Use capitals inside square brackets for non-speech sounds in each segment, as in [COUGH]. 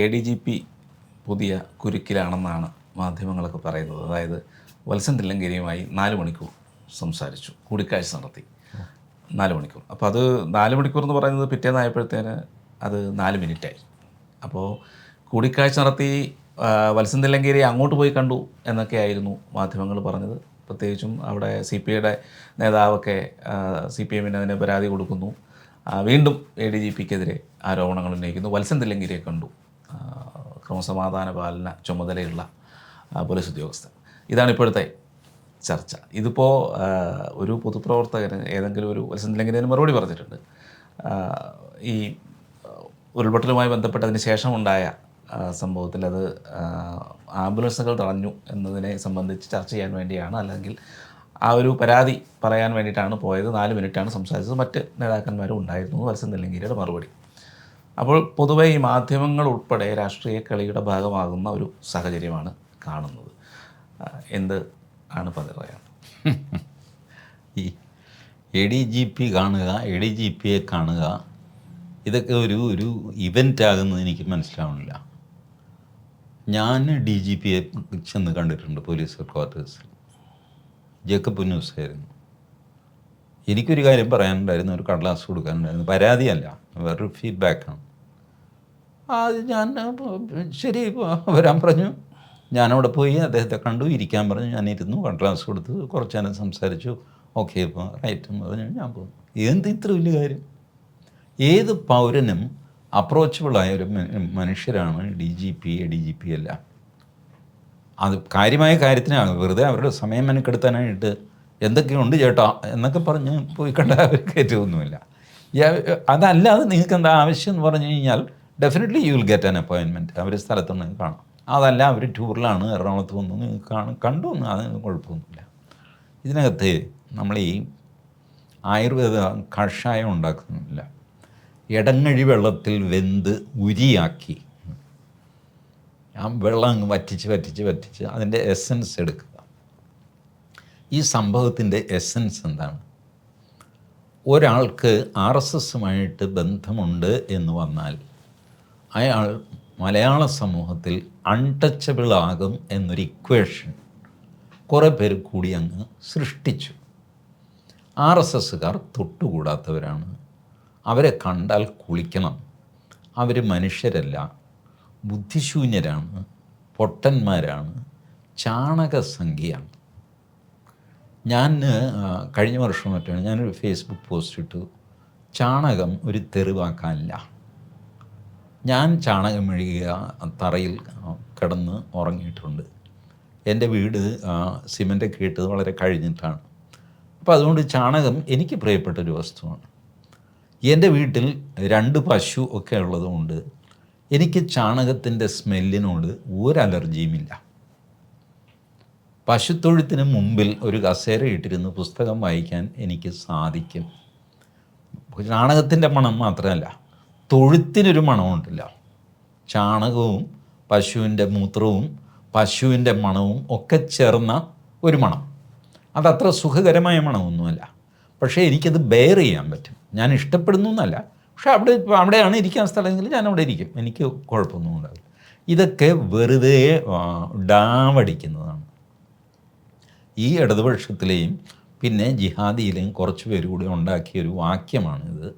A D G P പുതിയ കുരുക്കിലാണെന്നാണ് മാധ്യമങ്ങളൊക്കെ പറയുന്നത്. അതായത് വത്സൻ തില്ലങ്കേരിയുമായി നാല് മണിക്കൂർ സംസാരിച്ചു. കൂടിക്കാഴ്ച നടത്തി. നാല് മണിക്കൂർ. അപ്പോൾ അത് നാല് മണിക്കൂർ എന്ന് പറയുന്നത് പിറ്റേന്നായപ്പോഴത്തേന് അത് നാല് മിനിറ്റായി. അപ്പോൾ കൂടിക്കാഴ്ച നടത്തി വത്സൻ തില്ലങ്കേരി അങ്ങോട്ട് പോയി കണ്ടു എന്നൊക്കെ ആയിരുന്നു മാധ്യമങ്ങൾ പറഞ്ഞത്. പ്രത്യേകിച്ചും അവിടെ സി പി ഐയുടെ നേതാവൊക്കെ സി പി എമ്മിന് അതിന് പരാതി കൊടുക്കുന്നു. വീണ്ടും എ ഡി ജി പിക്കെതിരെ ആരോപണങ്ങൾ ഉന്നയിക്കുന്നു. വത്സൻ തില്ലങ്കിരിയെ കണ്ടു. ക്രമസമാധാന പാലന ചുമതലയുള്ള പോലീസ് ഉദ്യോഗസ്ഥൻ. ഇതാണ് ഇപ്പോഴത്തെ ചർച്ച. ഇതിപ്പോൾ ഒരു പൊതുപ്രവർത്തകന് ഏതെങ്കിലും ഒരു തില്ലങ്കിരിന് മറുപടി പറഞ്ഞിട്ടുണ്ട്. ഈ ഉരുൾപൊട്ടലുമായി ബന്ധപ്പെട്ടതിന് ശേഷമുണ്ടായ സംഭവത്തിൽ അത് ആംബുലൻസുകൾ തടഞ്ഞു എന്നതിനെ സംബന്ധിച്ച് ചർച്ച ചെയ്യാൻ വേണ്ടിയാണ്. അല്ലെങ്കിൽ ആ ഒരു പരാതി പറയാൻ വേണ്ടിയിട്ടാണ് പോയത്. നാല് മിനിറ്റാണ് സംസാരിച്ചത്. മറ്റ് നേതാക്കന്മാരും ഉണ്ടായിരുന്നു. വത്സൻ മറുപടി. അപ്പോൾ പൊതുവെ ഈ മാധ്യമങ്ങൾ ഉൾപ്പെടെ രാഷ്ട്രീയ കളിയുടെ ഭാഗമാകുന്ന ഒരു സാഹചര്യമാണ് കാണുന്നത്. എന്ത് ആണ് പറയാൻ? ഈ എ ഡി ജി പി കാണുക എ ഡി ജി പിയെ കാണുക ഇതൊക്കെ ഒരു ഒരു ഇവന്റ് ആകുന്നത് എനിക്ക് മനസ്സിലാവണില്ല ഞാൻ ഡി ജി പിയെ ചെന്ന് കണ്ടിട്ടുണ്ട് പോലീസ് ഹെഡ്ക്വാർട്ടേഴ്സിൽ ജേക്കബ് ന്യൂസ് ആയിരുന്നു എനിക്കൊരു കാര്യം പറയാനുണ്ടായിരുന്നു ഒരു കടലാസ് കൊടുക്കാനുണ്ടായിരുന്നു. പരാതിയല്ല വേറൊരു ഫീഡ്ബാക്കാണ് അത് ഞാൻ ശരി വരാൻ പറഞ്ഞു. ഞാനവിടെ പോയി അദ്ദേഹത്തെ കണ്ടു ഇരിക്കാൻ പറഞ്ഞു. ഞാൻ ഇരുന്നു കൺട്രാൻസ് കൊടുത്തു കുറച്ച് നേരം സംസാരിച്ചു. ഓക്കെ ഇപ്പോൾ റൈറ്റ് എന്ന് പറഞ്ഞു. ഞാൻ പോകും എന്ത് ഇത്ര വലിയ കാര്യം? ഏത് പൗരനും അപ്രോച്ചബിളായ ഒരു മനുഷ്യരാണ് D G P A D G P എല്ലാം അത് കാര്യമായ കാര്യത്തിനാണ്. വെറുതെ അവരുടെ സമയം മെനക്കെടുത്താനായിട്ട് എന്തൊക്കെയുണ്ട് ചേട്ടാ എന്നൊക്കെ പറഞ്ഞ് പോയി കണ്ട കയറ്റമൊന്നുമില്ല യാ- അതല്ലാതെ നിങ്ങൾക്ക് എന്താ ആവശ്യം എന്ന് പറഞ്ഞു കഴിഞ്ഞാൽ definitely you will get an അപ്പോയിൻമെന്റ് അവർ സ്ഥലത്ത് നിന്ന് കാണാം. അതല്ല അവർ ടൂറിലാണ് എറണാകുളത്ത് വന്നു കാണും. കണ്ടു വന്നു അതിന് കുഴപ്പമൊന്നുമില്ല. ഇതിനകത്ത് നമ്മൾ ഈ ആയുർവേദ കഷായം ഉണ്ടാക്കുന്നില്ല. ഇടങ്ങഴി വെള്ളത്തിൽ വെന്ത് ഉരിയാക്കി. ആ വെള്ളം അങ്ങ് വറ്റിച്ച് വറ്റിച്ച് വറ്റിച്ച് അതിന്റെ എസൻസ് എടുക്കുക. ഈ സംഭവത്തിന്റെ എസൻസ് എന്താണ്? ഒരാൾക്ക് ആർ എസ് എസുമായിട്ട് ബന്ധമുണ്ട് എന്ന് വന്നാൽ അയാൾ മലയാള സമൂഹത്തിൽ അൺടച്ചബിൾ ആകും എന്നൊരു ഇക്വേഷൻ കുറേ പേർ കൂടി അങ്ങ് സൃഷ്ടിച്ചു. ആർ എസ് എസ്സുകാർ തൊട്ടുകൂടാത്തവരാണ്. അവരെ കണ്ടാൽ കുളിക്കണം. അവർ മനുഷ്യരല്ല ബുദ്ധിശൂന്യരാണ് പൊട്ടന്മാരാണ് ചാണകസംഖ്യയാണ്. ഞാൻ കഴിഞ്ഞ വർഷം മറ്റാണ് ഞാനൊരു ഫേസ്ബുക്ക് പോസ്റ്റ് ഇട്ടു. ചാണകം ഒരു തെറിവാക്കാനില്ല. ഞാൻ ചാണകം മെഴുകിയ തറയിൽ കിടന്ന് ഉറങ്ങിയിട്ടുണ്ട്. എന്റെ വീട് സിമന്റൊക്കെ ഇട്ടത് വളരെ കഴിഞ്ഞിട്ടാണ്. അപ്പോൾ അതുകൊണ്ട് ചാണകം എനിക്ക് പ്രിയപ്പെട്ട ഒരു വസ്തുവാണ്. എന്റെ വീട്ടിൽ രണ്ട് പശു ഒക്കെ ഉള്ളതുകൊണ്ട് എനിക്ക് ചാണകത്തിന്റെ സ്മെല്ലിനോട് ഒരു അലർജിയുമില്ല പശുത്തൊഴുത്തിന് മുമ്പിൽ ഒരു കസേര ഇട്ടിരുന്ന് പുസ്തകം വായിക്കാൻ എനിക്ക് സാധിക്കും. ചാണകത്തിന്റെ മണം മാത്രമല്ല തൊഴുത്തിനൊരു മണമുണ്ടല്ല ചാണകവും പശുവിന്റെ മൂത്രവും പശുവിന്റെ മണവും ഒക്കെ ചേർന്ന ഒരു മണം. അതത്ര സുഖകരമായ മണമൊന്നുമല്ല. പക്ഷേ എനിക്കത് ബെയർ ചെയ്യാൻ പറ്റും. ഞാൻ ഇഷ്ടപ്പെടുന്നു എന്നല്ല. പക്ഷേ അവിടെ അവിടെയാണ് ഇരിക്കാൻ സ്ഥലമെങ്കിൽ ഞാൻ അവിടെ ഇരിക്കും. എനിക്ക് കുഴപ്പമൊന്നും ഉണ്ടാവില്ല ഇതൊക്കെ വെറുതെ ഡാവടിക്കുന്നതാണ്. ഈ ഇടതുപക്ഷത്തിലെയും പിന്നെ ജിഹാദിയിലെയും കുറച്ച് പേര് കൂടി ഉണ്ടാക്കിയൊരു വാക്യമാണിത്.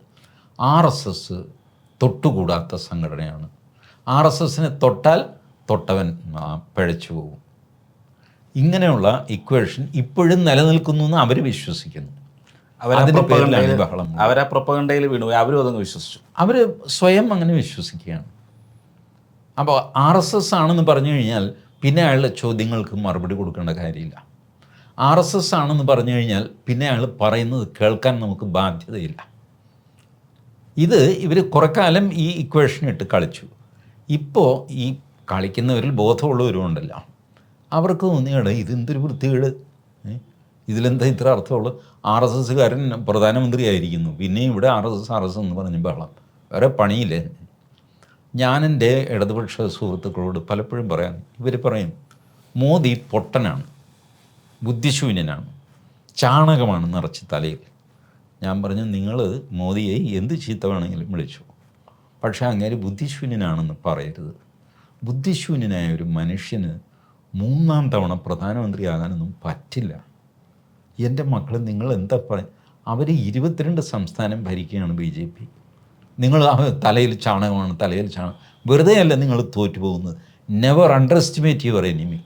ആർ എസ് എസ് തൊട്ടുകൂടാത്ത സംഘടനയാണ്. ആർ എസ് എസിനെ തൊട്ടാൽ തൊട്ടവൻ പിഴച്ചു പോകും. ഇങ്ങനെയുള്ള ഇക്വേഷൻ ഇപ്പോഴും നിലനിൽക്കുന്നു എന്ന് അവർ വിശ്വസിക്കുന്നു. അവരാ വീണു അവരും അതങ്ങ് വിശ്വസിച്ചു. അവർ സ്വയം അങ്ങനെ വിശ്വസിക്കുകയാണ്. അപ്പോൾ ആർ എസ് എസ് ആണെന്ന് പറഞ്ഞു കഴിഞ്ഞാൽ പിന്നെ അയാളുടെ ചോദ്യങ്ങൾക്ക് മറുപടി കൊടുക്കേണ്ട കാര്യമില്ല. ആർ എസ് എസ് ആണെന്ന് പറഞ്ഞു കഴിഞ്ഞാൽ പിന്നെ അയാൾ പറയുന്നത് കേൾക്കാൻ നമുക്ക് ബാധ്യതയില്ല. ഇത് ഇവർ കുറെ കാലം ഈ ഇക്വേഷൻ ഇട്ട് കളിച്ചു. ഇപ്പോൾ ഈ കളിക്കുന്നവരിൽ ബോധമുള്ളവരും ഉണ്ടല്ലോ. അവർക്ക് തോന്നിയാണ് ഇതെന്തൊരു വൃത്തികേട്? ഇതിലെന്താ ഇത്ര അർത്ഥമുള്ളൂ? ആർ എസ് എസ്സുകാരൻ പ്രധാനമന്ത്രിയായിരിക്കുന്നു. പിന്നെ ഇവിടെ R S S R S എന്ന് പറഞ്ഞ് ബഹളം. വേറെ പണിയില്ല? ഞാൻ എന്റെ ഇടതുപക്ഷ സുഹൃത്തുക്കളോട് പലപ്പോഴും പറയാൻ ഇവർ പറയും മോദി പൊട്ടനാണ് ബുദ്ധിശൂന്യനാണ് ചാണകമാണ് നിറച്ച് തലയിൽ. ഞാൻ പറഞ്ഞു നിങ്ങൾ മോദിയെ എന്ത് ചീത്ത വേണമെങ്കിലും വിളിച്ചു. പക്ഷേ അങ്ങേര് ബുദ്ധിശൂന്യനാണെന്ന് പറയരുത്. ബുദ്ധിശൂന്യനായ ഒരു മനുഷ്യന് മൂന്നാം തവണ പ്രധാനമന്ത്രിയാകാനൊന്നും പറ്റില്ല. എന്റെ മക്കൾ നിങ്ങൾ എന്താ പറ അവർ ഇരുപത്തിരണ്ട് സംസ്ഥാനം ഭരിക്കുകയാണ് ബി ജെ പി. നിങ്ങൾ തലയിൽ ചാണകമാണ് തലയിൽ ചാണകം വെറുതെ അല്ല നിങ്ങൾ തോറ്റു പോകുന്നത് never underestimate your enemy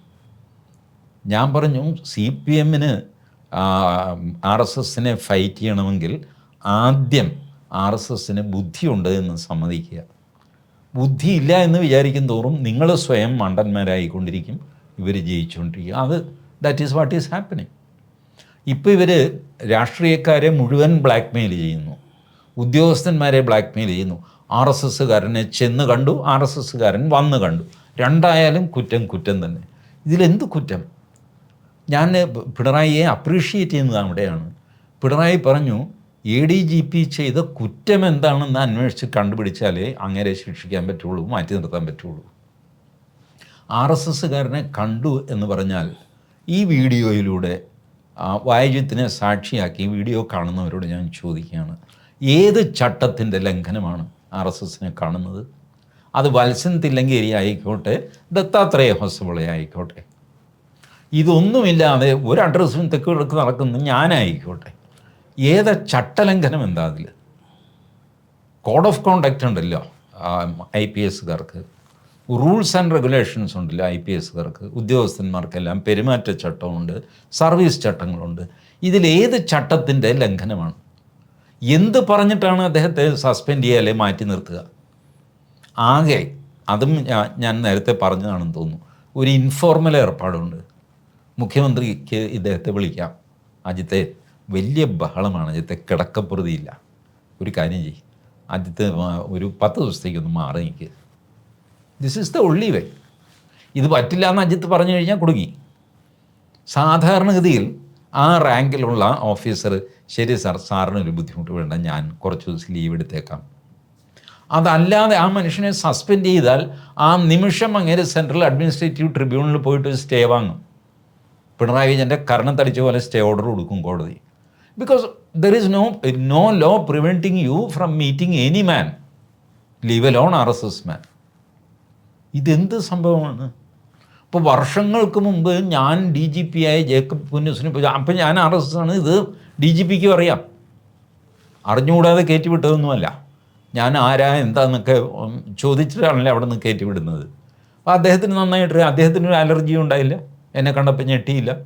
ഞാൻ പറഞ്ഞു സി പി എമ്മിന് ആർ എസ് എസിനെ ഫൈറ്റ് ചെയ്യണമെങ്കിൽ ആദ്യം ആർ എസ് എസിന് ബുദ്ധിയുണ്ട് എന്ന് സമ്മതിക്കുക. ബുദ്ധിയില്ല എന്ന് വിചാരിക്കും തോറും നിങ്ങൾ സ്വയം മണ്ടന്മാരായിക്കൊണ്ടിരിക്കും. ഇവർ ജയിച്ചുകൊണ്ടിരിക്കും. അത് that is what is happening ഇപ്പോൾ ഇവർ രാഷ്ട്രീയക്കാരെ മുഴുവൻ ബ്ലാക്ക്മെയിൽ ചെയ്യുന്നു. ഉദ്യോഗസ്ഥന്മാരെ ബ്ലാക്ക്മെയിൽ ചെയ്യുന്നു. ആർ എസ് എസ്സുകാരനെ ചെന്ന് കണ്ടു ആർ എസ് എസ്സുകാരൻ വന്ന് കണ്ടു. രണ്ടായാലും കുറ്റം കുറ്റം തന്നെ. ഇതിലെന്ത് കുറ്റം? ഞാൻ പിണറായിയെ അപ്രീഷിയേറ്റ് ചെയ്യുന്നത് അവിടെയാണ് പിണറായി പറഞ്ഞു എ ഡി ജി പി ചെയ്ത കുറ്റം എന്താണെന്ന് അന്വേഷിച്ച് കണ്ടുപിടിച്ചാലേ അങ്ങനെ ശിക്ഷിക്കാൻ പറ്റുള്ളൂ മാറ്റി നിർത്താൻ പറ്റുള്ളൂ. ആർ എസ് എസ്സുകാരനെ കണ്ടു എന്ന് പറഞ്ഞാൽ ഈ വീഡിയോയിലൂടെ ആ, വായുജ്യത്തിനെ സാക്ഷിയാക്കി വീഡിയോ കാണുന്നവരോട് ഞാൻ ചോദിക്കുകയാണ്. ഏത് ചട്ടത്തിന്റെ ലംഘനമാണ് ആർ എസ് എസിനെ കാണുന്നത്? അത് വത്സൻ തില്ലങ്കേരി ആയിക്കോട്ടെ ദത്താത്രേയ ഹൊസബിളെ ആയിക്കോട്ടെ. ഇതൊന്നുമില്ലാതെ ഒരു അഡ്രസ്സും തെക്ക് കിഴക്ക് നടക്കുന്നത് ഞാനായിക്കോട്ടെ. ഏത ചട്ടലംഘനം എന്താ അതിൽ കോഡ് ഓഫ് കോണ്ടക്റ്റ് ഉണ്ടല്ലോ ഐ പി എസ്സുകാർക്ക്. റൂൾസ് ആൻഡ് റെഗുലേഷൻസ് ഉണ്ടല്ലോ ഐ പി എസ്സുകാർക്ക്. ഉദ്യോഗസ്ഥന്മാർക്കെല്ലാം പെരുമാറ്റച്ചട്ടമുണ്ട് സർവീസ് ചട്ടങ്ങളുണ്ട്. ഇതിലേത് ചട്ടത്തിന്റെ ലംഘനമാണ്? എന്ത് പറഞ്ഞിട്ടാണ് അദ്ദേഹത്തെ സസ്പെൻഡ് ചെയ്യാതെ മാറ്റി നിർത്തുക? ആകെ അതും ഞാൻ നേരത്തെ പറഞ്ഞതാണെന്ന് തോന്നുന്നു. ഒരു ഇൻഫോർമൽ ഏർപ്പാടുണ്ട്. മുഖ്യമന്ത്രിക്ക് ഇദ്ദേഹത്തെ വിളിക്കാം. അജിത്തെ വലിയ ബഹളമാണ് അജിത്തെ കിടക്കപ്രതിയില്ല ഒരു കാര്യം ചെയ്യും. അജിത്ത് ഒരു പത്ത് ദിവസത്തേക്കൊന്ന് മാറി നിൽക്കുക this is the only way ഇത് പറ്റില്ല എന്ന് അജിത്ത് പറഞ്ഞു കഴിഞ്ഞാൽ കുടുങ്ങി. സാധാരണഗതിയിൽ ആ റാങ്കിലുള്ള ഓഫീസർ ശരി സാർ സാറിനൊരു ബുദ്ധിമുട്ട് വേണ്ട ഞാൻ കുറച്ച് ദിവസം ലീവ് എടുത്തേക്കാം. അതല്ലാതെ ആ മനുഷ്യനെ സസ്പെൻഡ് ചെയ്താൽ ആ നിമിഷം അങ്ങനെ സെൻട്രൽ അഡ്മിനിസ്ട്രേറ്റീവ് ട്രിബ്യൂണലിൽ പോയിട്ട് ഒരു സ്റ്റേ വാങ്ങും. പിണറായി വിജയന്റെ കരണം തടിച്ച പോലെ സ്റ്റേ ഓർഡർ കൊടുക്കും കോടതി. Because there is no no law preventing you from meeting any man leave alone R S S man ഇതെന്ത് സംഭവമാണ്? ഇപ്പോൾ വർഷങ്ങൾക്ക് മുമ്പ് ഞാൻ ഡി ജി പി ആയ ജേക്കബ് പുന്നൂസിന് അപ്പം ഞാൻ ആർ എസ് എസ് ആണ് ഇത് ഡി ജി പിക്ക് അറിയാം അറിഞ്ഞുകൂടാതെ കയറ്റിവിട്ടതൊന്നുമല്ല. ഞാൻ ആരാ എന്താന്നൊക്കെ ചോദിച്ചിട്ടാണല്ലോ അവിടെ നിന്ന് കയറ്റിവിടുന്നത്. അപ്പോൾ അദ്ദേഹത്തിന് നന്നായിട്ട് അദ്ദേഹത്തിന് ഒരു അലർജി ഉണ്ടായില്ല. എന്നെ കണ്ടപ്പോൾ ഞെട്ടിയില്ല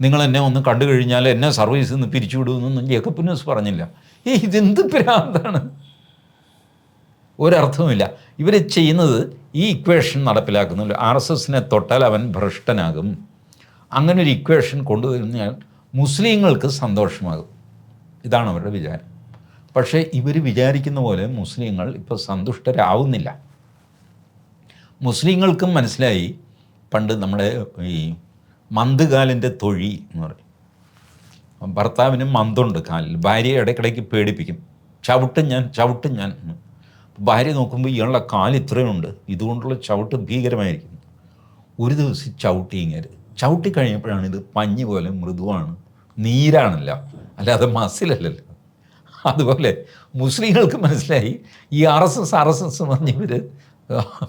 നിങ്ങൾ എന്നെ ഒന്ന് കണ്ടു കഴിഞ്ഞാൽ എന്നെ സർവീസിൽ നിന്ന് പിരിച്ചുവിടുമെന്നൊന്നും ജേക്കബ് ന്യൂസ് പറഞ്ഞില്ല. ഈ ഇതെന്ത് ഭ്രാന്താണ്? ഒരർത്ഥവുമില്ല. ഇവർ ചെയ്യുന്നത് ഈ ഇക്വേഷൻ നടപ്പിലാക്കുന്നില്ല ആർ എസ് എസിനെ തൊട്ടാൽ അവൻ ഭ്രഷ്ടനാകും. അങ്ങനെ ഒരു ഇക്വേഷൻ കൊണ്ടുവരുന്നാൽ മുസ്ലിങ്ങൾക്ക് സന്തോഷമാകും. ഇതാണ് അവരുടെ വിചാരം. പക്ഷേ ഇവർ വിചാരിക്കുന്ന പോലെ മുസ്ലിങ്ങൾ ഇപ്പോൾ സന്തുഷ്ടരാവുന്നില്ല. മുസ്ലിങ്ങൾക്കും മനസ്സിലായി പണ്ട് നമ്മുടെ ഈ മന്തുകാലിന്റെ തൊഴി എന്ന് പറയും. ഭർത്താവിന് മന്തുണ്ട് കാലിൽ. ഭാര്യയെ ഇടയ്ക്കിടയ്ക്ക് പേടിപ്പിക്കും. ചവിട്ടും ഞാൻ ചവിട്ടും ഞാൻ ഭാര്യ നോക്കുമ്പോൾ ഇയാളുടെ കാൽ ഇത്രയുണ്ട് ഇതുകൊണ്ടുള്ള ചവിട്ട് ഭീകരമായിരിക്കും ഒരു ദിവസം ചവിട്ടി ഇങ്ങനെ. ചവിട്ടി കഴിഞ്ഞപ്പോഴാണ് ഇത് പഞ്ഞി പോലെ മൃദുവാണ്. നീരാണല്ല. അല്ലാതെ മസിലല്ലല്ലോ. അതുപോലെ മുസ്ലിങ്ങൾക്ക് മനസ്സിലായി ഈ R S S R S S പറഞ്ഞവർ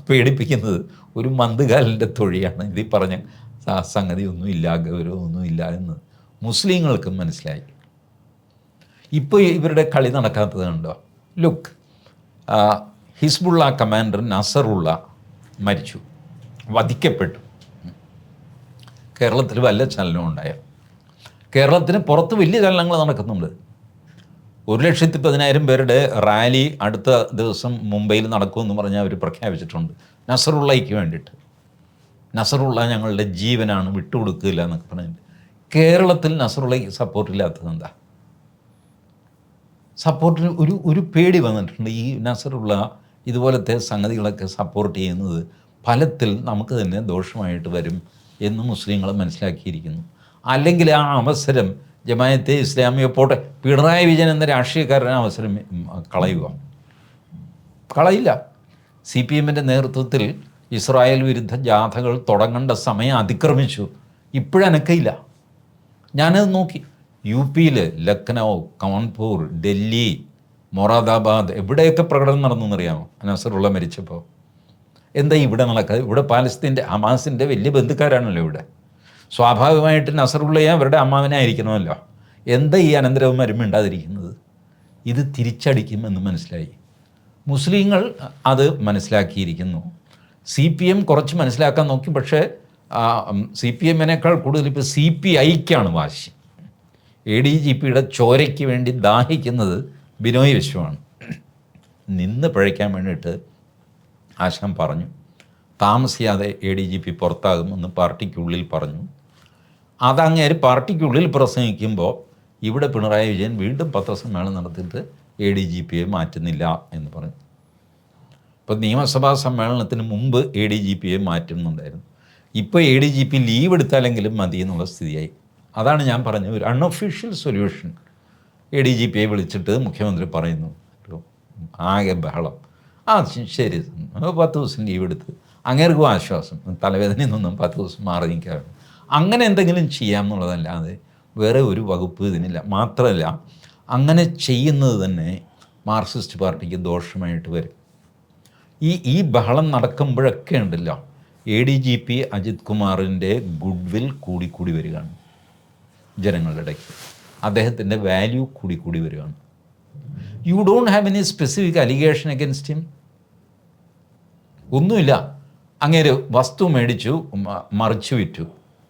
പേടിപ്പിക്കുന്നത് ഒരു മന്ദകാലിന്റെ തൊഴിയാണ്. ഇതിൽ പറഞ്ഞ സ- ഇല്ല ഒന്നുമില്ല ഗൗരവമൊന്നുമില്ല എന്ന് മുസ്ലിങ്ങൾക്കും മനസ്സിലായി. ഇപ്പോൾ ഇവരുടെ കളി നടക്കാത്തത് കണ്ടോ? ലുക്ക് ഹിസ്ബുള്ള കമാൻഡർ നസറുള്ള മരിച്ചു വധിക്കപ്പെട്ടു. കേരളത്തിൽ വല്ല ചലനവും ഉണ്ടായ? കേരളത്തിന് പുറത്ത് വലിയ ചലനങ്ങൾ നടക്കുന്നുണ്ട്. ഒരു ലക്ഷത്തി പതിനായിരം പേരുടെ റാലി അടുത്ത ദിവസം മുംബൈയിൽ നടക്കുമെന്ന് പറഞ്ഞ് അവർ പ്രഖ്യാപിച്ചിട്ടുണ്ട്. നസറുള്ളയ്ക്ക് വേണ്ടിയിട്ട്. നസറുള്ള ഞങ്ങളുടെ ജീവനാണ് വിട്ടുകൊടുക്കില്ല എന്നൊക്കെ പറഞ്ഞിട്ട്. കേരളത്തിൽ നസറുള്ളയ്ക്ക് സപ്പോർട്ടില്ലാത്തത് എന്താ? സപ്പോർട്ടിന് ഒരു ഒരു പേടി വന്നിട്ടുണ്ട്. ഈ നസറുള്ള ഇതുപോലത്തെ സംഗതികളൊക്കെ സപ്പോർട്ട് ചെയ്യുന്നത് ഫലത്തിൽ നമുക്ക് തന്നെ ദോഷമായിട്ട് വരും എന്ന് മുസ്ലിങ്ങൾ മനസ്സിലാക്കിയിരിക്കുന്നു. അല്ലെങ്കിൽ ആ അവസരം ജമായത്തെ ഇസ്ലാമിയെ പോട്ടെ. പിണറായി വിജയൻ എന്ന രാഷ്ട്രീയക്കാരൻ ആ അവസരം കളയുക. കളയില്ല. സി പി എമ്മിന്റെ നേതൃത്വത്തിൽ ഇസ്രായേൽ വിരുദ്ധ ജാഥകൾ തുടങ്ങേണ്ട സമയം അതിക്രമിച്ചു. ഇപ്പോഴനക്കയില്ല ഞാനത് നോക്കി. യു പിയിൽ ലക്നൗ കാൺപൂർ ഡൽഹി മൊറാദാബാദ് എവിടെയൊക്കെ പ്രകടനം നടന്നെന്നറിയാമോ? അനസറുള്ള മരിച്ചപ്പോൾ എന്താ ഇവിടെ നടക്കുക ഇവിടെ പാലസ്തീന്റെ ഹമാസിന്റെ വലിയ ബന്ധുക്കാരാണല്ലോ ഇവിടെ. സ്വാഭാവികമായിട്ട് നസറുള്ളയെ അവരുടെ അമ്മാവനായിരിക്കണമല്ലോ എന്താ ഈ അനന്തരവന്മാരും മിണ്ടാതിരിക്കുന്നത്? ഇത് തിരിച്ചടിക്കും എന്ന് മനസ്സിലായി. മുസ്ലിങ്ങൾ അത് മനസ്സിലാക്കിയിരിക്കുന്നു. സി പി എം കുറച്ച് മനസ്സിലാക്കാൻ നോക്കി പക്ഷേ സി പി എമ്മിനേക്കാൾ കൂടുതൽ ഇപ്പോൾ സി പി ഐക്കാണ് വാശി. എ ഡി ജി പിയുടെ ചോരയ്ക്ക് വേണ്ടി ദാഹിക്കുന്നത് ബിനോയ് വിശ്വമാണ്. നിന്ന് പിഴയ്ക്കാൻ വേണ്ടിയിട്ട് ആശാൻ പറഞ്ഞു. താമസിയാതെ എ ഡി ജി പി പുറത്താകുമെന്ന് പാർട്ടിക്കുള്ളിൽ പറഞ്ഞു. അതങ്ങേര് പാർട്ടിക്കുള്ളിൽ പ്രസംഗിക്കുമ്പോൾ ഇവിടെ പിണറായി വിജയൻ വീണ്ടും പത്രസമ്മേളനം നടത്തിയിട്ട് എ ഡി ജി പിയെ മാറ്റുന്നില്ല എന്ന് പറഞ്ഞു. ഇപ്പോൾ നിയമസഭാ സമ്മേളനത്തിന് മുമ്പ് എ ഡി ജി പിയെ മാറ്റുന്നുണ്ടായിരുന്നു. ഇപ്പോൾ A D G P leave എടുത്താലെങ്കിലും മതി എന്നുള്ള സ്ഥിതിയായി. അതാണ് ഞാൻ പറഞ്ഞത്. ഒരു unofficial solution A D G പിയെ വിളിച്ചിട്ട് മുഖ്യമന്ത്രി പറയുന്നു. ആകെ ബഹളം. ആ ശരി. പത്ത് ദിവസം ലീവ് എടുത്ത് അങ്ങേർക്കും ആശ്വാസം. തലവേദനയിൽ നിന്നും പത്ത് ദിവസം മാറി നിൽക്കാറുണ്ട് അങ്ങനെ എന്തെങ്കിലും ചെയ്യാം എന്നുള്ളതല്ലാതെ വേറെ ഒരു വകുപ്പ് ഇതിനില്ല. മാത്രമല്ല അങ്ങനെ ചെയ്യുന്നത് തന്നെ മാർക്സിസ്റ്റ് പാർട്ടിക്ക് ദോഷമായിട്ട് വരും. ഈ ഈ ബഹളം നടക്കുമ്പോഴൊക്കെ ഉണ്ടല്ലോ A D G P Ajith കുമാറിന്റെ ഗുഡ്വിൽ കൂടിക്കൂടി വരികയാണ് ജനങ്ങളുടെ ഇടയ്ക്ക്. അദ്ദേഹത്തിന്റെ വാല്യൂ കൂടിക്കൂടി വരികയാണ്. You don't have any specific allegation against him ഒന്നുമില്ല. അങ്ങേര് വസ്തു മേടിച്ചു മറിച്ചു വിറ്റു.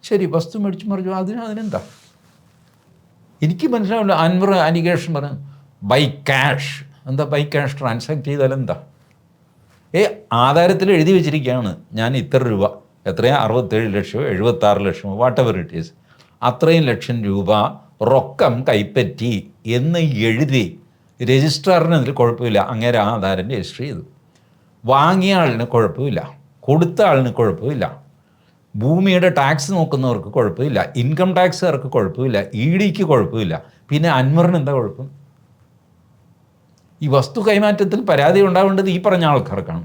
ശരി വസ്തു മേടിച്ചു മറിച്ചു. അതിന് അതിനെന്താ? എനിക്ക് മനസ്സിലാവില്ല. അൻവർ അനികേഷൻ പറഞ്ഞു ബൈ ക്യാഷ് എന്താ ബൈ ക്യാഷ് ട്രാൻസാക്ട് ചെയ്താൽ എന്താ? ഏ ആധാരത്തിൽ എഴുതി വെച്ചിരിക്കുകയാണ്. ഞാൻ ഇത്ര രൂപ എത്രയാണ് അറുപത്തേഴ് ലക്ഷമോ എഴുപത്താറ് ലക്ഷമോ വാട്ട് എവർ ഇറ്റ് ഈസ് അത്രയും ലക്ഷം രൂപ റൊക്കം കൈപ്പറ്റി എന്ന് എഴുതി രജിസ്ട്രാറിന് അതിൽ കുഴപ്പമില്ല. അങ്ങനെ ആധാരം രജിസ്റ്റർ ചെയ്തു. വാങ്ങിയ ആളിന് കുഴപ്പമില്ല. കൊടുത്ത ആളിന് കുഴപ്പമില്ല. ഭൂമിയുടെ ടാക്സ് നോക്കുന്നവർക്ക് കുഴപ്പമില്ല. ഇൻകം ടാക്സുകാർക്ക് കുഴപ്പമില്ല. ഇ ഡിക്ക് കുഴപ്പമില്ല. പിന്നെ അൻവറിന് എന്താ കുഴപ്പം? ഈ വസ്തു കൈമാറ്റത്തിൽ പരാതി ഉണ്ടാവേണ്ടത് ഈ പറഞ്ഞ ആൾക്കാർക്കാണ്.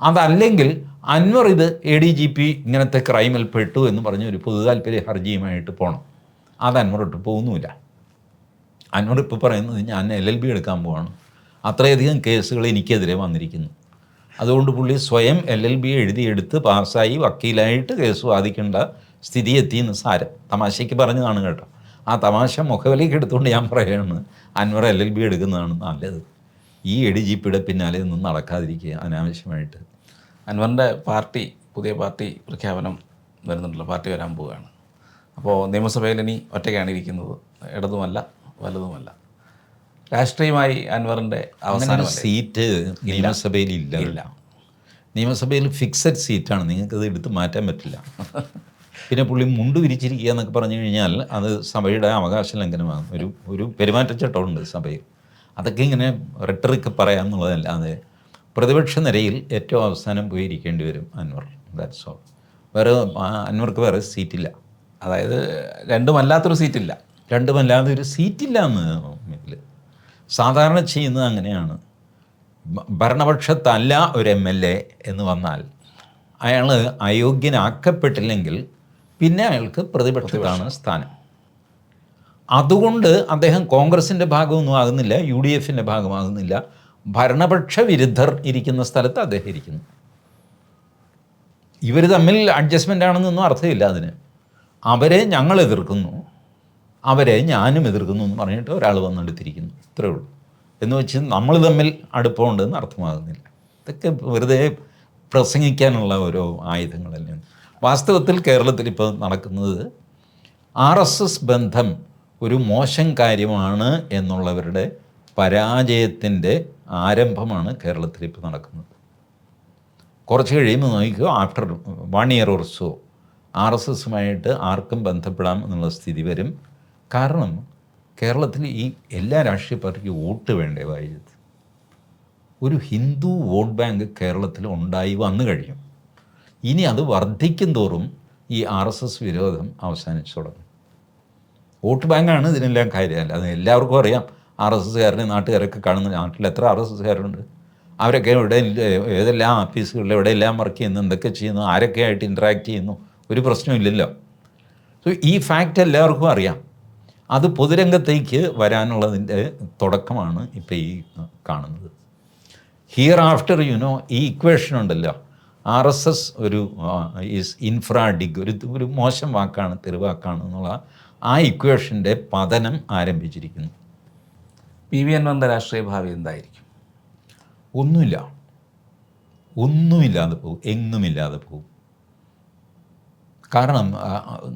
അതല്ലെങ്കിൽ അൻവർ ഇത് എ ഡി ജി പി ഇങ്ങനത്തെ ക്രൈമിൽ പെട്ടു എന്ന് പറഞ്ഞ് ഒരു പൊതു താല്പര്യ ഹർജിയുമായിട്ട് പോകണം അത് അൻവർ ഇട്ട് പോകുന്നുമില്ല. അൻവർ ഇപ്പോൾ പറയുന്നത് ഞാൻ എൽ എൽ ബി എടുക്കാൻ പോവാണ്. അത്രയധികം കേസുകൾ എനിക്കെതിരെ വന്നിരിക്കുന്നു. അതുകൊണ്ട് പുള്ളി സ്വയം എൽ എൽ ബി എഴുതിയെടുത്ത് പാസ്സായി വക്കീലായിട്ട് കേസ് വാദിക്കേണ്ട സ്ഥിതി എത്തിയെന്ന് സാരം. തമാശയ്ക്ക് പറഞ്ഞതാണ് കേട്ടോ. ആ തമാശ മുഖവിലേക്ക് എടുത്തുകൊണ്ട് ഞാൻ പറയുകയാണ് അൻവർ എൽ എൽ ബി എടുക്കുന്നതാണ് നല്ലത്. ഈ എ ഡി ജി പിയുടെ പിന്നാലെ ഒന്നും നടക്കാതിരിക്കുക അനാവശ്യമായിട്ട്. അൻവറിന്റെ പാർട്ടി പുതിയ പാർട്ടി പ്രഖ്യാപനം വരുന്നുണ്ടല്ലോ പാർട്ടി വരാൻ പോവുകയാണ്. അപ്പോൾ നിയമസഭയിൽ ഇനി ഒറ്റയ്ക്കാണ് ഇരിക്കുന്നത്. ഇടതുമല്ല വലതുമല്ല. രാഷ്ട്രീയമായി അൻവറിന്റെ അവസാന സീറ്റ് നിയമസഭയിൽ ഇല്ല. ഇല്ല. നിയമസഭയിൽ ഫിക്സഡ് സീറ്റാണ് നിങ്ങൾക്കത് എടുത്ത് മാറ്റാൻ പറ്റില്ല. പിന്നെ പുള്ളി മുണ്ട് വിരിച്ചിരിക്കുക എന്നൊക്കെ പറഞ്ഞു കഴിഞ്ഞാൽ അത് സഭയുടെ അവകാശ ലംഘനമാണ്. ഒരു ഒരു പെരുമാറ്റച്ചട്ടമുണ്ട് സഭയിൽ. അതൊക്കെ ഇങ്ങനെ റെട്ടറിക്ക് പറയാം എന്നുള്ളതല്ലാതെ പ്രതിപക്ഷ നിരയിൽ ഏറ്റവും അവസാനം പോയി ഇരിക്കേണ്ടി വരും അൻവർ. ദാറ്റ്സ് ഓൾ വേറെ അൻവർക്ക് വേറെ സീറ്റില്ല അതായത് രണ്ടുമല്ലാത്തൊരു സീറ്റില്ല രണ്ടുമല്ലാതെ ഒരു സീറ്റില്ല എന്ന് ഇതിൽ സാധാരണ ചെയ്യുന്നത് അങ്ങനെയാണ്. ഭരണപക്ഷത്തല്ല ഒരു എം എൽ എ എന്ന് വന്നാൽ അയാൾ അയോഗ്യനാക്കപ്പെട്ടില്ലെങ്കിൽ പിന്നെ അയാൾക്ക് പ്രതിപക്ഷത്താണ് സ്ഥാനം. അതുകൊണ്ട് അദ്ദേഹം കോൺഗ്രസിന്റെ ഭാഗമൊന്നും ആകുന്നില്ല യു ഡി എഫിന്റെ ഭാഗമാകുന്നില്ല ഭരണപക്ഷ വിരുദ്ധർ ഇരിക്കുന്ന സ്ഥലത്ത് അദ്ദേഹം ഇരിക്കുന്നു. ഇവർ തമ്മിൽ അഡ്ജസ്റ്റ്മെന്റ് ആണെന്നൊന്നും അർത്ഥമില്ല അതിന്. അവരെ ഞങ്ങൾ എതിർക്കുന്നു. അവരെ ഞാനും എതിർക്കുന്നു എന്ന് പറഞ്ഞിട്ട് ഒരാൾ വന്നെടുത്തിരിക്കുന്നു. ഇത്രയേ ഉള്ളൂ. എന്ന് വെച്ച് നമ്മൾ തമ്മിൽ അടുപ്പമുണ്ടെന്ന് അർത്ഥമാകുന്നില്ല. ഇതൊക്കെ വെറുതെ പ്രസംഗിക്കാനുള്ള ഓരോ ആയുധങ്ങളല്ലേ? വാസ്തവത്തിൽ കേരളത്തിൽ ഇപ്പോൾ നടക്കുന്നത് ആർ എസ് എസ് ബന്ധം ഒരു മോശം കാര്യമാണ് എന്നുള്ളവരുടെ പരാജയത്തിന്റെ ആരംഭമാണ് കേരളത്തിൽ ഇപ്പോൾ നടക്കുന്നത്. കുറച്ച് കഴിയുമ്പോൾ നോക്കിക്കോ after one year or so R S എസുമായിട്ട് ആർക്കും ബന്ധപ്പെടാം എന്നുള്ള സ്ഥിതി വരും. കാരണം കേരളത്തിൽ ഈ എല്ലാ രാഷ്ട്രീയ പാർട്ടിക്കും വോട്ട് വേണ്ടേ വായിച്ചത്? ഒരു ഹിന്ദു വോട്ട് ബാങ്ക് കേരളത്തിൽ ഉണ്ടായി വന്നു കഴിയും ഇനി അത് വർദ്ധിക്കും തോറും ഈ ആർ എസ് എസ് വിരോധം അവസാനിച്ചു തുടങ്ങും. വോട്ട് ബാങ്കാണ് ഇതിനെല്ലാം കാര്യമല്ല അത് എല്ലാവർക്കും അറിയാം ആർ എസ് എസ്സുകാരനെ നാട്ടുകാരൊക്കെ കാണുന്ന നാട്ടിൽ എത്ര ആർ എസ് എസ്സുകാരുണ്ട് അവരൊക്കെ എവിടെ ഏതെല്ലാം ഓഫീസുകളിൽ എവിടെയെല്ലാം വർക്ക് ചെയ്യുന്നു എന്തൊക്കെ ചെയ്യുന്നു ആരൊക്കെ ആയിട്ട് ഇൻട്രാക്ട് ചെയ്യുന്നു ഒരു പ്രശ്നമില്ലല്ലോ സോ ഈ ഫാക്റ്റ് എല്ലാവർക്കും അറിയാം. അത് പൊതുരംഗത്തേക്ക് വരാനുള്ളതിന്റെ തുടക്കമാണ് ഇപ്പോൾ ഈ കാണുന്നത്. ഹിയർ ആഫ്റ്റർ യുനോ ഈ ഇക്വേഷൻ ഉണ്ടല്ലോ. ആർ എസ് എസ് ഒരു ഈസ് ഇൻഫ്രാഡിഗ് ഒരു ഒരു മോശം വാക്കാണ് തെരുവാക്കാണ് എന്നുള്ള ആ ഇക്വേഷന്റെ പതനം ആരംഭിച്ചിരിക്കുന്നു. പി വി അൻവറിന്റെ രാഷ്ട്രീയ ഭാവി എന്തായിരിക്കും? ഒന്നുമില്ല. ഒന്നുമില്ലാതെ പോകും. എങ്ങുമില്ലാതെ പോകും. കാരണം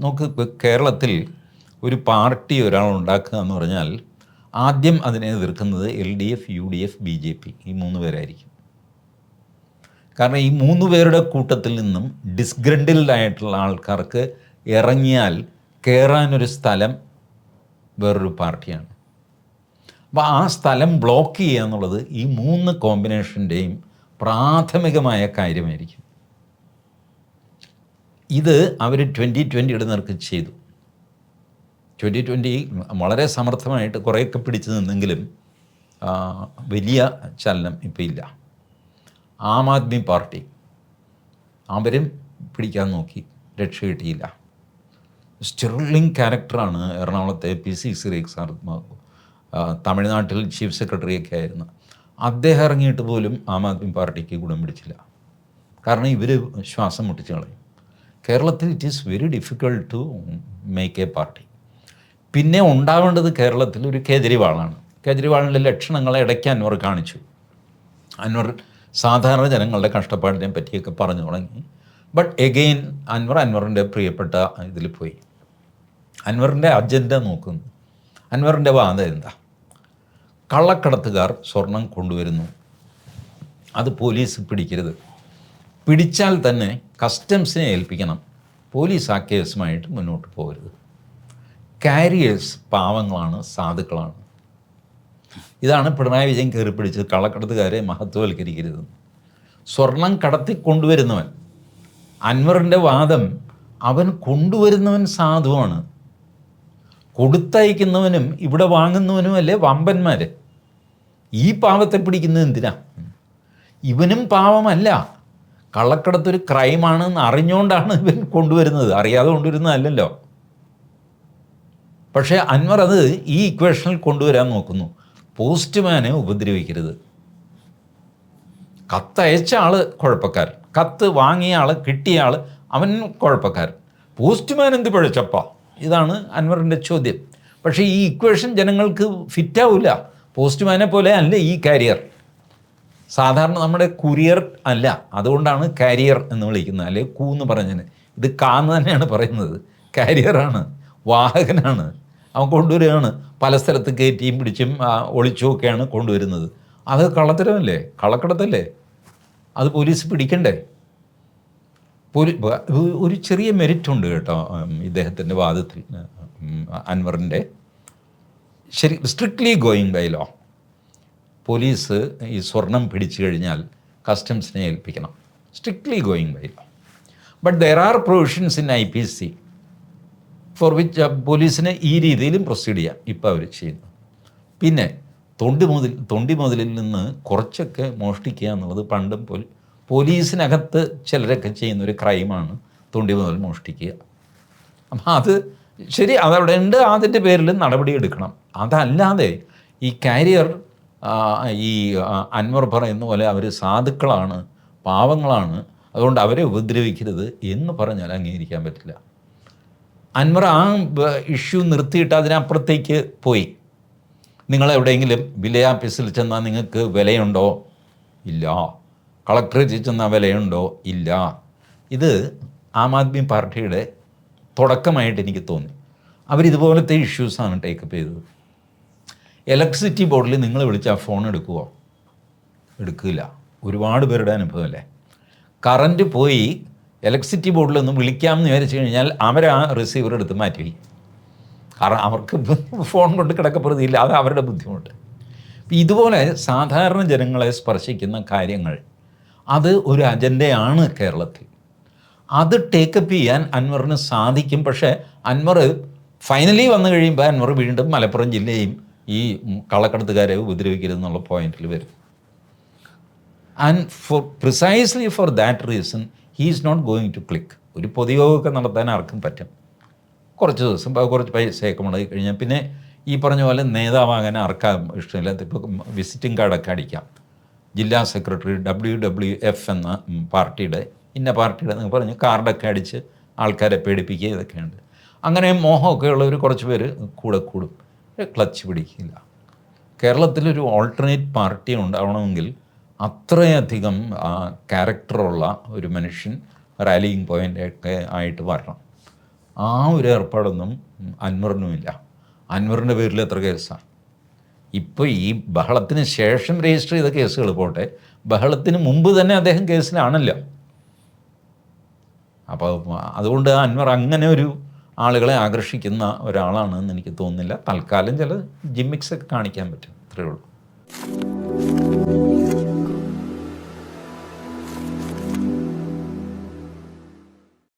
നോക്ക് നമുക്ക് കേരളത്തിൽ ഒരു പാർട്ടി ഒരാൾ ഉണ്ടാക്കുക എന്ന് പറഞ്ഞാൽ ആദ്യം അതിനെ എതിർക്കുന്നത് L D F U D F B J P ഈ മൂന്ന് പേരായിരിക്കും. കാരണം ഈ മൂന്ന് പേരുടെ കൂട്ടത്തിൽ നിന്നും ഡിസ്ഗ്രണ്ടിൽഡ് ആയിട്ടുള്ള ആൾക്കാർക്ക് ഇറങ്ങിയാൽ കയറാനൊരു സ്ഥലം വേറൊരു പാർട്ടിയാണ്. അപ്പോൾ ആ സ്ഥലം ബ്ലോക്ക് ചെയ്യുക എന്നുള്ളത് ഈ മൂന്ന് കോമ്പിനേഷന്റെയും പ്രാഥമികമായ കാര്യമായിരിക്കും. ഇത് അവർ ട്വന്റി ട്വന്റിയുടെ നേർക്ക് ചെയ്തു. ട്വന്റി ട്വന്റി വളരെ സമർത്ഥമായിട്ട് കുറേയൊക്കെ പിടിച്ചു നിന്നെങ്കിലും വലിയ ചലനം ഇപ്പോൾ ഇല്ല. ആം ആദ്മി പാർട്ടി അവരും പിടിക്കാൻ നോക്കി രക്ഷ കിട്ടിയില്ല. സ്റ്റെർലിംഗ് ക്യാരക്ടറാണ് എറണാകുളത്തെ പി സി സിറീഖ് സാർ തമിഴ്നാട്ടിൽ ചീഫ് സെക്രട്ടറിയൊക്കെ ആയിരുന്നു. അദ്ദേഹം ഇറങ്ങിയിട്ട് പോലും ആം ആദ്മി പാർട്ടിക്ക് ഗുണം പിടിച്ചില്ല. കാരണം ഇവർ ശ്വാസം മുട്ടിച്ച് കളയും. കേരളത്തിൽ it is very difficult to make a party പിന്നെ ഉണ്ടാവേണ്ടത് കേരളത്തിൽ ഒരു കേജ്രിവാളാണ്. കേജ്രിവാളിന്റെ ലക്ഷണങ്ങളെ ഇടയ്ക്ക് അൻവർ കാണിച്ചു. അൻവർ സാധാരണ ജനങ്ങളുടെ കഷ്ടപ്പാടിനെ പറ്റിയൊക്കെ പറഞ്ഞു തുടങ്ങി. ബട്ട് എഗെയിൻ അൻവർ അൻവറിന്റെ പ്രിയപ്പെട്ട ഇതിൽ പോയി. അൻവറിന്റെ അജണ്ട നോക്കുന്നു. അൻവറിന്റെ വാദം എന്താ? കള്ളക്കടത്തുകാർ സ്വർണം കൊണ്ടുവരുന്നു. അത് പോലീസ് പിടിക്കരുത്. പിടിച്ചാൽ തന്നെ കസ്റ്റംസിനെ ഏൽപ്പിക്കണം. പോലീസ് ആ കേസുമായിട്ട് മുന്നോട്ട് പോകരുത്. കാരിയേഴ്സ് പാവങ്ങളാണ് സാധുക്കളാണ്. ഇതാണ് പിണറായി വിജയൻ കയറി പിടിച്ചത്. കള്ളക്കടത്തുകാരെ മഹത്വവൽക്കരിക്കരുത്. സ്വർണം കടത്തി കൊണ്ടുവരുന്നവൻ അൻവറിന്റെ വാദം അവൻ കൊണ്ടുവരുന്നവൻ സാധുവാണ്. കൊടുത്തയക്കുന്നവനും ഇവിടെ വാങ്ങുന്നവനും അല്ലേ വമ്പന്മാർ ഈ പാവത്തെ പിടിക്കുന്നത് എന്തിനാ? ഇവനും പാവമല്ല. കള്ളക്കടത്തൊരു ക്രൈമാണെന്ന് അറിഞ്ഞുകൊണ്ടാണ് ഇവൻ കൊണ്ടുവരുന്നത്. അറിയാതെ കൊണ്ടുവരുന്നതല്ലല്ലോ. പക്ഷേ അൻവർ അത് ഈ ഇക്വേഷനിൽ കൊണ്ടുവരാൻ നോക്കുന്നു. പോസ്റ്റ്മാനെ ഉപദ്രവിക്കരുത്. കത്തയച്ച ആൾ കുഴപ്പക്കാരൻ. കത്ത് വാങ്ങിയ ആൾ കിട്ടിയ ആൾ അവൻ കുഴപ്പക്കാരൻ. പോസ്റ്റ്മാൻ എന്ത് പിഴച്ചപ്പ ഇതാണ് അൻവറിന്റെ ചോദ്യം. പക്ഷേ ഈ ഇക്വേഷൻ ജനങ്ങൾക്ക് ഫിറ്റാവില്ല പോസ്റ്റ്മാനെ പോലെ അല്ല ഈ കാരിയർ സാധാരണ നമ്മുടെ കുരിയർ അല്ല. അതുകൊണ്ടാണ് കാരിയർ എന്ന് വിളിക്കുന്നത്. അല്ലെങ്കിൽ കൂ എന്ന് പറഞ്ഞതിന് ഇത് കാന്ന് തന്നെയാണ് പറയുന്നത്. കാരിയറാണ് വാഹകനാണ്. അവൻ കൊണ്ടുവരികയാണ്. പല സ്ഥലത്ത് കയറ്റിയും പിടിച്ചും ഒളിച്ചുമൊക്കെയാണ് കൊണ്ടുവരുന്നത്. അത് കള്ളത്തരമല്ലേ? കള്ളക്കടത്തല്ലേ? അത് പോലീസ് പിടിക്കണ്ടേ? ഒരു ചെറിയ മെരിറ്റ് ഉണ്ട് കേട്ടോ ഇദ്ദേഹത്തിന്റെ വാദത്തിൽ അൻവറിന്റെ. ശരി strictly going by law police ഈ സ്വർണം പിടിച്ചു കഴിഞ്ഞാൽ കസ്റ്റംസിനെ ഏൽപ്പിക്കണം. Strictly going by law but there are provisions in I P C for which പോലീസിനെ ഈ രീതിയിലും പ്രൊസീഡ് ചെയ്യാം. ഇപ്പോൾ അവർ ചെയ്യുന്നു പിന്നെ തൊണ്ടി മുതൽ തൊണ്ടി മുതലിൽ നിന്ന് കുറച്ചൊക്കെ മോഷ്ടിക്കുക എന്നുള്ളത് പണ്ടും പോലും പോലീസിനകത്ത് ചിലരൊക്കെ ചെയ്യുന്ന ഒരു ക്രൈമാണ് തൊണ്ടി മുതൽ മോഷ്ടിക്കുക. അപ്പം അത് ശരി അതവിടെ ഉണ്ട് അതിന്റെ പേരിൽ നടപടി എടുക്കണം. അതല്ലാതെ ഈ കാരിയർ ഈ അൻവർ പറയുന്ന പോലെ അവർ സാധുക്കളാണ് പാവങ്ങളാണ് അതുകൊണ്ട് അവരെ ഉപദ്രവിക്കരുത് എന്ന് പറഞ്ഞാൽ അംഗീകരിക്കാൻ പറ്റില്ല. അൻവർ ആ ഇഷ്യൂ നിർത്തിയിട്ട് അതിനപ്പുറത്തേക്ക് പോയി. നിങ്ങൾ എവിടെയെങ്കിലും വിലയ ഓഫീസിൽ ചെന്നാൽ നിങ്ങൾക്ക് വിലയുണ്ടോ? ഇല്ല. കളക്ടറേറ്റിൽ ചെന്നാൽ വിലയുണ്ടോ? ഇല്ല. ഇത് ആം ആദ്മി പാർട്ടിയുടെ തുടക്കമായിട്ട് എനിക്ക് തോന്നി. അവരിതുപോലത്തെ ഇഷ്യൂസാണ് ടേക്കപ്പ് ചെയ്തത്. ഇലക്ട്രിസിറ്റി ബോർഡിൽ നിങ്ങൾ വിളിച്ചാൽ ഫോൺ എടുക്കുമോ എടുക്കില്ല. ഒരുപാട് പേരുടെ അനുഭവമല്ലേ കറണ്ട് പോയി ഇലക്ട്രിസിറ്റി ബോർഡിൽ ഒന്ന് വിളിക്കാമെന്ന് വിചാരിച്ചു കഴിഞ്ഞാൽ അവർ ആ റിസീവർ എടുത്ത് മാറ്റി. കാരണം അവർക്ക് [LAUGHS] ഫോൺ കൊണ്ട് കിടക്കപ്പെടുന്നില്ല അത് അവരുടെ ബുദ്ധിമുട്ട്. ഇതുപോലെ സാധാരണ ജനങ്ങളെ സ്പർശിക്കുന്ന കാര്യങ്ങൾ അത് ഒരു അജണ്ടയാണ് കേരളത്തിൽ. അത് ടേക്കപ്പ് ചെയ്യാൻ അൻവറിന് സാധിക്കും. പക്ഷേ അൻവർ ഫൈനലി വന്നു കഴിയുമ്പോൾ അൻവർ വീണ്ടും മലപ്പുറം ജില്ലയും ഈ കള്ളക്കടത്തുകാരെ ഉപദ്രവിക്കരുതെന്നുള്ള പോയിന്റിൽ വരും. And for precisely for that reason he is not going to click ഒരു പൊതുയോഗമൊക്കെ നടത്താൻ ആർക്കും പറ്റും. കുറച്ച് ദിവസം കുറച്ച് പൈസയൊക്കെ മുടക്കി കഴിഞ്ഞാൽ പിന്നെ ഈ പറഞ്ഞ പോലെ നേതാവാകാൻ ആർക്കും ഇഷ്ടമില്ല. ഇപ്പോൾ വിസിറ്റിംഗ് കാർഡൊക്കെ അടിക്കാം. ജില്ലാ സെക്രട്ടറി ഡബ്ല്യു ഡബ്ല്യു എഫ് എന്ന പാർട്ടിയുടെ ഇന്ന പാർട്ടിയുടെ എന്നൊക്കെ പറഞ്ഞ് കാർഡൊക്കെ അടിച്ച് ആൾക്കാരെ പേടിപ്പിക്കുക ഇതൊക്കെയുണ്ട്. അങ്ങനെ മോഹമൊക്കെ ഉള്ളവർ കുറച്ച് പേര് കൂടെ കൂടും. ക്ലച്ച് പിടിക്കില്ല. കേരളത്തിലൊരു ഓൾട്ടർനേറ്റ് പാർട്ടി ഉണ്ടാവണമെങ്കിൽ അത്രയധികം ക്യാരക്ടറുള്ള ഒരു മനുഷ്യൻ റാലിയിങ് പോയിന്റ് ഒക്കെ ആയിട്ട് വരണം. ആ ഒരു ഏർപ്പാടൊന്നും അൻവറിനുമില്ല. അൻവറിന്റെ പേരിൽ എത്ര കേസാണ് ഇപ്പോൾ ഈ ബഹളത്തിന് ശേഷം രജിസ്റ്റർ ചെയ്ത കേസുകൾ പോട്ടെ ബഹളത്തിന് മുമ്പ് തന്നെ അദ്ദേഹം കേസിലാണല്ലോ. അപ്പോൾ അതുകൊണ്ട് അൻവർ അങ്ങനെ ഒരു ആളുകളെ ആകർഷിക്കുന്ന ഒരാളാണെന്ന് എനിക്ക് തോന്നുന്നില്ല. തൽക്കാലം ചില ജിമ്മിക്സ് ഒക്കെ കാണിക്കാൻ പറ്റും. അത്രയേ ഉള്ളൂ.